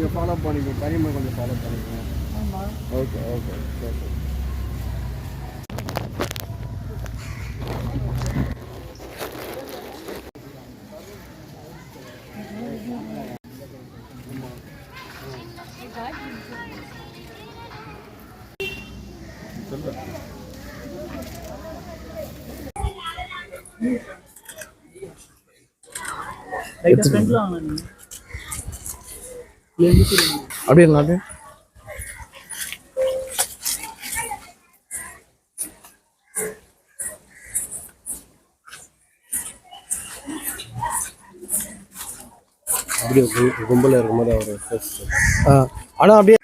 நீங்கள் ஃபாலோ பண்ணிக்கோ. கரிமை கொஞ்சம் ஃபாலோ பண்ணிக்கோங்க ஓகே ஓகே ஓகே அப்படியே நாட்டு அப்படியே கும்பலில் இருக்கும்போது அவர் ஆனால் அப்படியே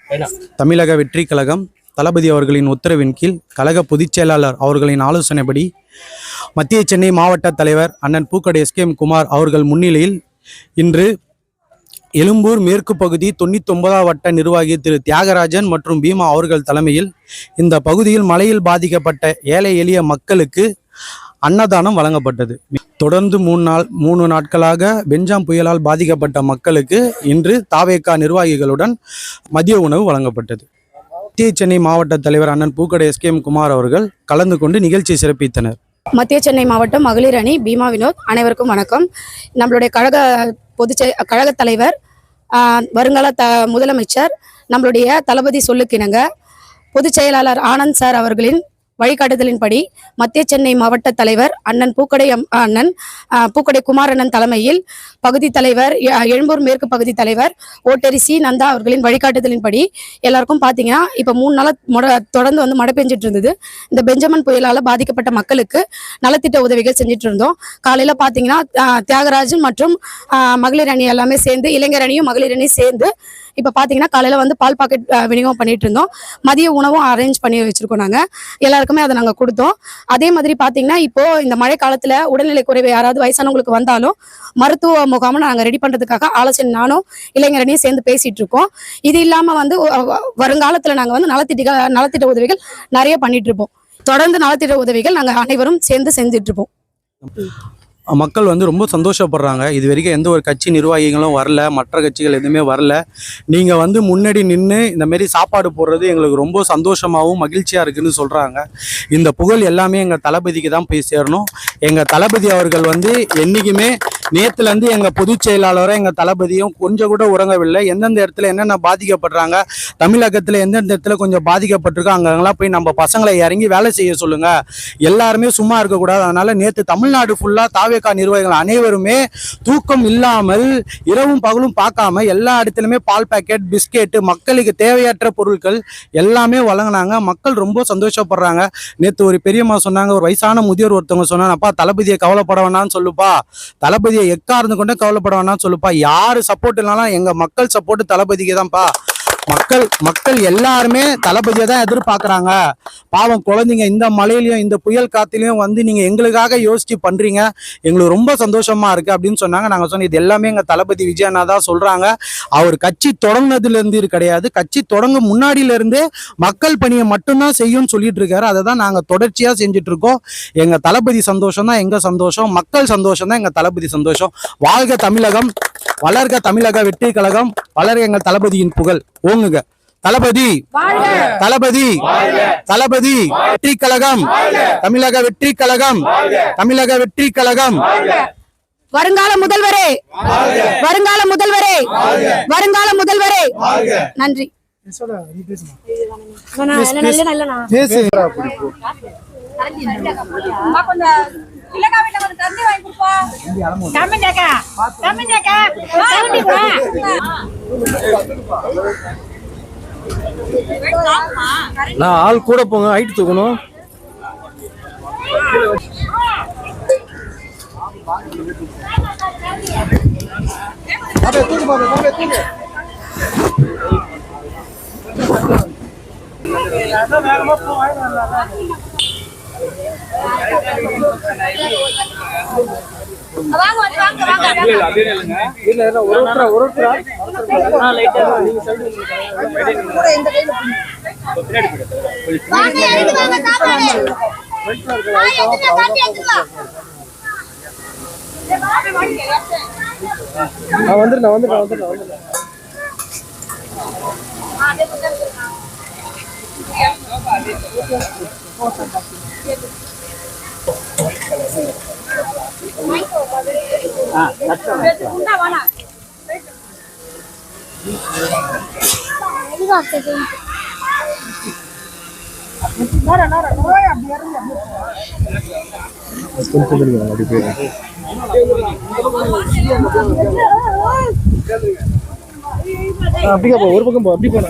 தமிழக வெற்றி கழகம் தளபதி அவர்களின் உத்தரவின் கீழ் கழக பொதுச் செயலாளர் அவர்களின் ஆலோசனைப்படி மத்திய சென்னை மாவட்ட தலைவர் அண்ணன் பூக்கடை எஸ்கேஎம் குமார் அவர்கள் முன்னிலையில் இன்று எழும்பூர் மேற்கு பகுதி தொண்ணூத்தொன்பதாம் வட்ட நிர்வாகி திரு தியாகராஜன் மற்றும் பீமா அவர்கள் தலைமையில் இந்த பகுதியில் மழையில் பாதிக்கப்பட்ட ஏழை எளிய மக்களுக்கு அன்னதானம் வழங்கப்பட்டது. தொடர்ந்து மூணு நாள் மூணு நாட்களாக பெஞ்சாம் புயலால் பாதிக்கப்பட்ட மக்களுக்கு இன்று தாவேக்கா நிர்வாகிகளுடன் மதிய உணவு வழங்கப்பட்டது. மத்திய சென்னை மாவட்ட தலைவர் அண்ணன் பூக்கடை எஸ்கேஎம் குமார் அவர்கள் கலந்து கொண்டு நிகழ்ச்சியை சிறப்பித்தனர். மத்திய சென்னை மாவட்டம் மகளிர் அணி பீமா வினோத் அனைவருக்கும் வணக்கம். நம்மளுடைய கழக பொதுச் கழகத் தலைவர் வருங்கால த முதலமைச்சர் நம்மளுடைய தளபதி சொல்லுக்கிணங்க. பொதுச் செயலாளர் ஆனந்த் சார் அவர்களின் வழிகாட்டுதலின்படி மத்திய சென்னை மாவட்ட தலைவர் அண்ணன் பூக்கடை அம்- அண்ணன் பூக்கடை குமாரண்ணன் தலைமையில் பகுதி தலைவர் எழும்பூர் மேற்கு பகுதி தலைவர் ஓட்டரி சி நந்தா அவர்களின் வழிகாட்டுதலின்படி எல்லாருக்கும் பார்த்தீங்கன்னா இப்போ மூணு நாளாக தொடர்ந்து வந்து மழை பெஞ்சிட்டு இருந்தது. இந்த பெஞ்சமன் புயலால் பாதிக்கப்பட்ட மக்களுக்கு நலத்திட்ட உதவிகள் செஞ்சுட்டு இருந்தோம். காலையில் பார்த்தீங்கன்னா தியாகராஜன் மற்றும் மகளிர் அணி எல்லாமே சேர்ந்து இளைஞர் அணியும் மகளிர் அணியும் சேர்ந்து இப்போ பார்த்தீங்கன்னா காலையில் வந்து பால் பாக்கெட் விநியோகம் பண்ணிட்டு இருந்தோம் மதிய உணவும் அரேஞ்ச் பண்ணி வச்சிருக்கோம் நாங்கள் எல்லாருக்குமே அதை நாங்கள் கொடுத்தோம். அதே மாதிரி பார்த்தீங்கன்னா இப்போ இந்த மழை காலத்தில் உடல்நிலை குறைவு யாராவது வயசானவங்களுக்கு வந்தாலும் மருத்துவ முகாமை நாங்கள் ரெடி பண்ணுறதுக்காக ஆலோசனை நானும் இளைஞரனையும் சேர்ந்து பேசிகிட்டு இருக்கோம். இது இல்லாமல் வந்து வருங்காலத்தில் நாங்கள் வந்து நலத்திட்ட நலத்திட்ட உதவிகள் நிறைய பண்ணிகிட்ருப்போம் இருப்போம். தொடர்ந்து நலத்திட்ட உதவிகள் நாங்கள் அனைவரும் சேர்ந்து செஞ்சிட்ருப்போம் மக்கள் வந்து ரொம்ப சந்தோஷப்படுறாங்க. இது வரைக்கும் எந்த ஒரு கட்சி நிர்வாகிகளும் வரல. மற்ற கட்சிகள் எதுவுமே வரல. நீங்கள் வந்து முன்னாடி நின்று இந்தமாரி சாப்பாடு போடுறது எங்களுக்கு ரொம்ப சந்தோஷமாகவும் மகிழ்ச்சியாக இருக்குன்னு சொல்கிறாங்க இந்த புகழ் எல்லாமே எங்கள் தளபதிக்கு தான் போய் சேரணும். எங்கள் தளபதி அவர்கள் வந்து என்றைக்குமே நேற்றுலேருந்து எங்கள் பொதுச் செயலாளரும் எங்கள் தளபதியும் கொஞ்சம் கூட உறங்கவில்லை. எந்தெந்த இடத்துல என்னென்ன பாதிக்கப்படுறாங்க தமிழகத்தில் எந்தெந்த இடத்துல கொஞ்சம் பாதிக்கப்பட்டிருக்கோ அங்கெல்லாம் போய் நம்ம பசங்களை இறங்கி வேலை செய்ய சொல்லுங்கள் எல்லாருமே சும்மா இருக்கக்கூடாது. அதனால நேற்று தமிழ்நாடு ஃபுல்லாக தாவேக்கா நிர்வாகிகள் அனைவருமே தூக்கம் இல்லாமல் இரவும் பகலும் பார்க்காம எல்லா இடத்துலையுமே பால் பேக்கெட் பிஸ்கெட்டு மக்களுக்கு தேவையற்ற பொருட்கள் எல்லாமே வழங்கினாங்க. மக்கள் ரொம்ப சந்தோஷப்படுறாங்க. நேற்று ஒரு பெரியம்மா சொன்னாங்க ஒரு வயசான முதியோர் ஒருத்தவங்க சொன்னாங்க அப்பா தளபதியை கவலைப்பட வேணாம்னு சொல்லுப்பா. தளபதி எக்கார்ந்து கொண்டே கவலைப்பட வேணாம்னு சொல்லுப்பா. யார் சப்போர்ட் இல்லைனாலும் எங்கள் மக்கள் சப்போர்ட் தளபதிக்கு தான்ப்பா. மக்கள் மக்கள் எல்லாருமே தளபதியை தான் எதிர்பார்க்குறாங்க. பாவம் குழந்தைங்க இந்த மழையிலையும் இந்த புயல் காத்துலையும் வந்து நீங்கள் எங்களுக்காக யோசிச்சு பண்ணுறீங்க எங்களுக்கு ரொம்ப சந்தோஷமாக இருக்குது அப்படின்னு சொன்னாங்க. நாங்கள் சொன்னோம் இது எல்லாமே எங்கள் தளபதி விஜயண்ணா தான் சொல்கிறாங்க அவர் கட்சி தொடங்கினதுலேருந்து இது கிடையாது. கட்சி தொடங்க முன்னாடியிலேருந்தே மக்கள் பணியை மட்டும்தான் செய்யும்னு சொல்லிட்டு இருக்காரு. அதை தான் நாங்கள் தொடர்ச்சியாக செஞ்சிட்ருக்கோம் எங்கள் தளபதி சந்தோஷம் தான் எங்கள் சந்தோஷம். மக்கள் சந்தோஷம் தான் எங்கள் தளபதி சந்தோஷம். வாழ்க தமிழகம். வளர்க தமிழக வெற்றி கழகம் வளர்க எங்கள் தளபதியின் புகழ். ஓங்குங்க தளபதி தளபதி தளபதி வெற்றி கழகம் தமிழக வெற்றி கழகம் தமிழக வெற்றி கழகம். வருங்கால முதல்வரே. வருங்கால முதல்வரே. வருங்கால முதல்வரே. நன்றி. நான் ஆள் கூட போங்க ஹைட் தூக்கணும். வாங்க நான் வந்துடுறேன் நான் வந்துடுறேன் வந்துடுறேன் வந்துடுறேன் கொஞ்சம் தெரியும் அப்படி போயிடுறேன் அப்படிக்கா போ ஒரு பக்கம் போ அப்படி போனா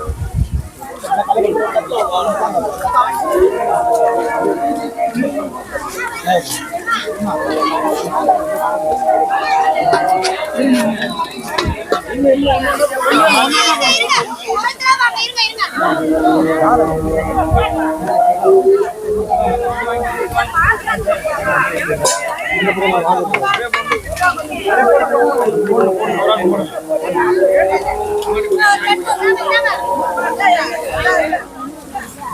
ஆமா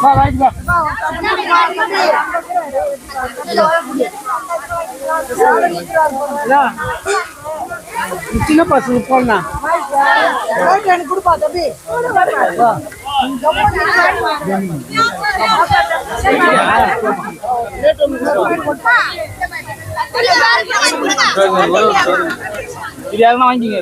வா வாய்க்கு வா. சின்ன பசங்க போனா இது யாருன்னா வாங்கிங்க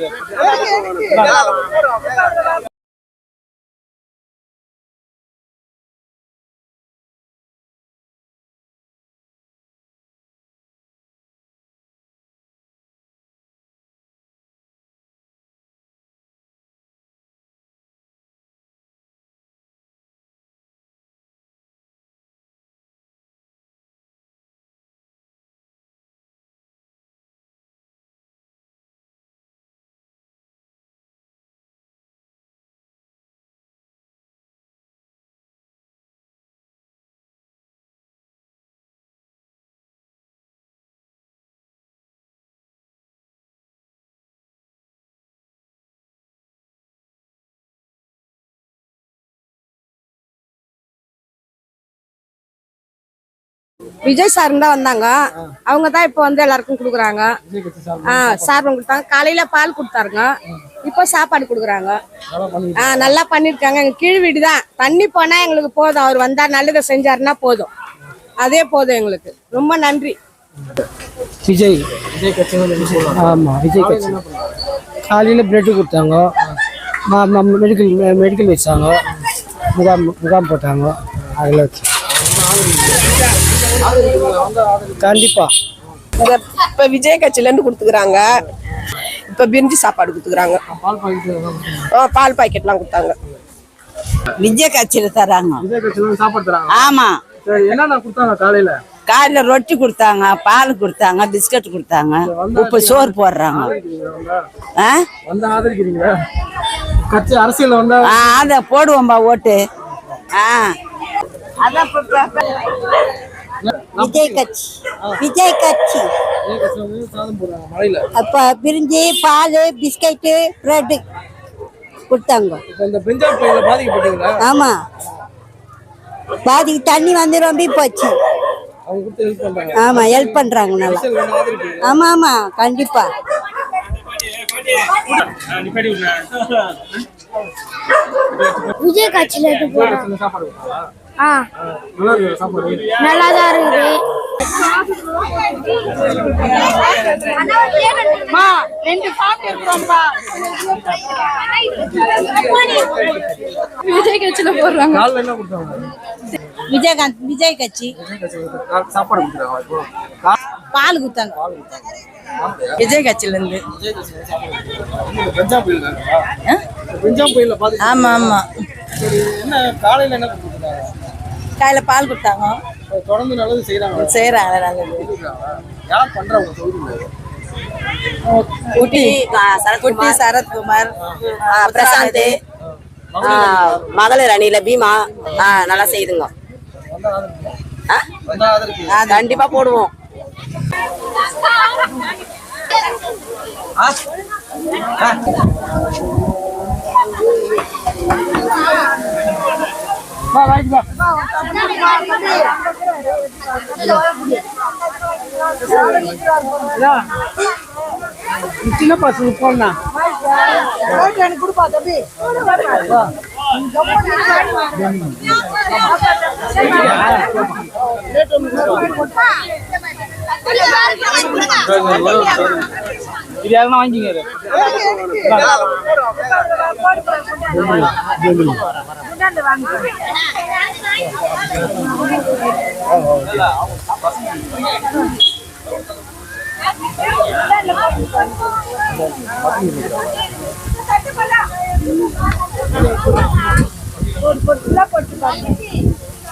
விஜய் சார் தான் வந்தாங்க. அவங்க தான் இப்போ வந்து எல்லாருக்கும் கொடுக்குறாங்க. ஆ சார்பம் கொடுத்தாங்க. காலையில பால் கொடுத்தாருங்க. இப்போ சாப்பாடு கொடுக்குறாங்க. ஆ நல்லா பண்ணிருக்காங்க. எங்க கீழ் வீடு தான். தண்ணி போனா எங்களுக்கு போதும். அவர் வந்தா நல்லதை செஞ்சாருன்னா போதும். அதே போதும் எங்களுக்கு. ரொம்ப நன்றி. விஜய். ஆமாம் விஜய் கட்சி. காலையில் பிரெட்டு கொடுத்தாங்க. மெடிக்கல் மெடிக்கல் வச்சாங்க. முகாம் முகாம் போட்டாங்க. அதில் வச்சு கண்டிப்பாக இப்போ விஜய் கட்சியில இருந்து கொடுத்துக்கிறாங்க. இப்போ பிரிஞ்சி சாப்பாடு கொடுத்துக்கிறாங்க. பால் பாக்கெட்லாம் கொடுத்தாங்க. விஜய் கட்சியில தராங்க இதே கட்சியில சாப்பாடு தராங்க. ஆமா. சரி என்னென்ன கொடுத்தாங்க காலையில? காலையில ரொட்டி கொடுத்தாங்க பால் கொடுத்தாங்க பிஸ்கட் கொடுத்தாங்க. உப்பு சோறு போடுறாங்க. ஆ? அரசியல் வந்தா ஆ, அத போடுவோம்பா ஓட்டு. ஆ. அதான் விஜய் கட்சி. விஜய் கட்சி. அப்போ பிரிஞ்சு பால் பிஸ்கெட்டு ப்ரெட்டு கொடுத்தாங்க. ஆமாம் பாதிக்கு தண்ணி வந்து ரொம்ப போச்சு. ஆமாம் ஹெல்ப் பண்ணுறாங்க நல்லா. ஆமாம் ஆமாம் கண்டிப்பாக விஜய் கட்சியில ஆ. நல்லா இருக்கு சாப்பாடு நல்லா தான் இருக்குது ரெண்டு பாட்டு இருக்கிறோம்ப்பா விஜய் கட்சியில் போடுறாங்க. விஜயகாந்த் விஜய் கட்சி. விஜய் கட்சி கொடுத்தாங்க. சாப்பாடு பால் கொடுத்தாங்க. விஜய் கட்சியில இருந்து. ஆமா ஆமா. சரி என்ன காலையில என்ன காலையில பால் கொடுத்தாங்க. தொடர்ந்து நல்லது செய்யறாங்க செய்யறாங்க நல்லது. யார் பண்றா உங்க தொகுதியில்? குட்டி குட்டி சரத்குமார் பிரசாந்த். மகளிர் அணியில? பீமா. ஆ, நல்லா செய்துங்க. ஆ? ஆதரிப்பு கண்டிப்பா போடுவோம் சின்ன பசங்க போனா இது யாருன்னா வாங்கிங்க போட்டு போட்டு